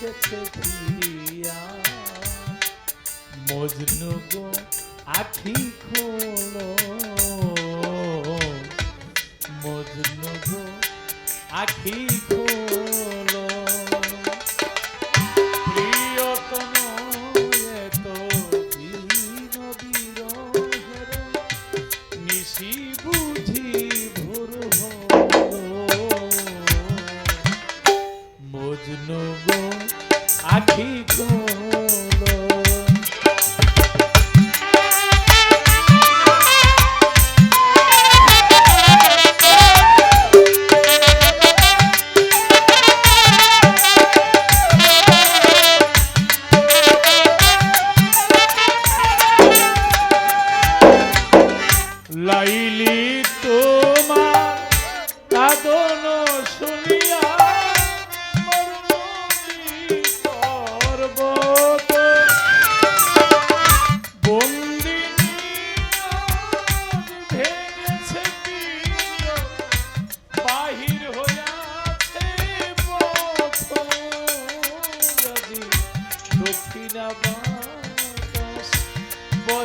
যেতে দিয়া মজনু গো আখি খোলো। মজনু গো আখি খোলো। aqui com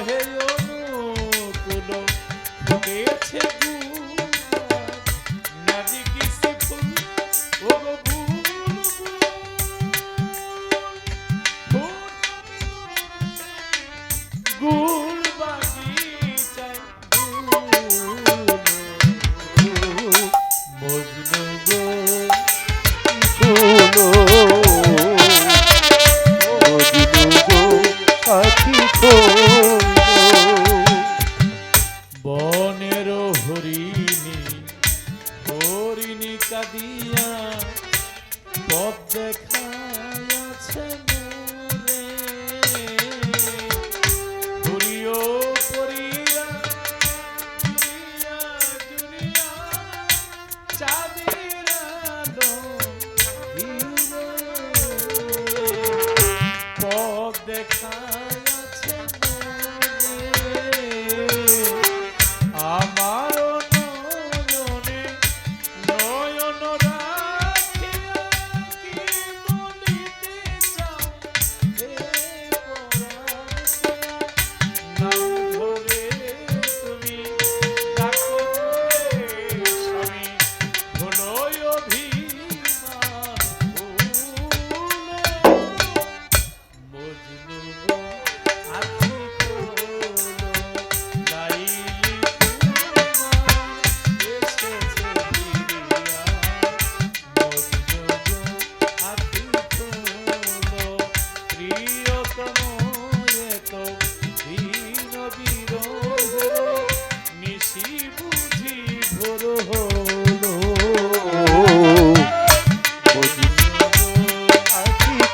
hell হরিণী কাঁদিয়া পথ দেখাইয়াছে দেখা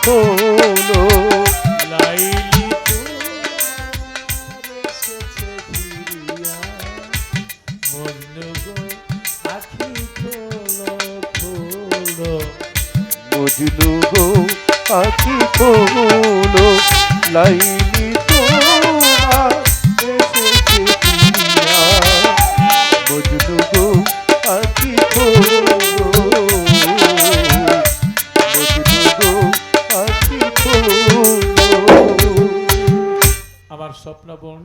কখনো লাইলি এসেছে ফিরিয়া মন গো আখি খোলো খোলো মজনু গো আখি খোলো লাইলি স্বপ্নাবন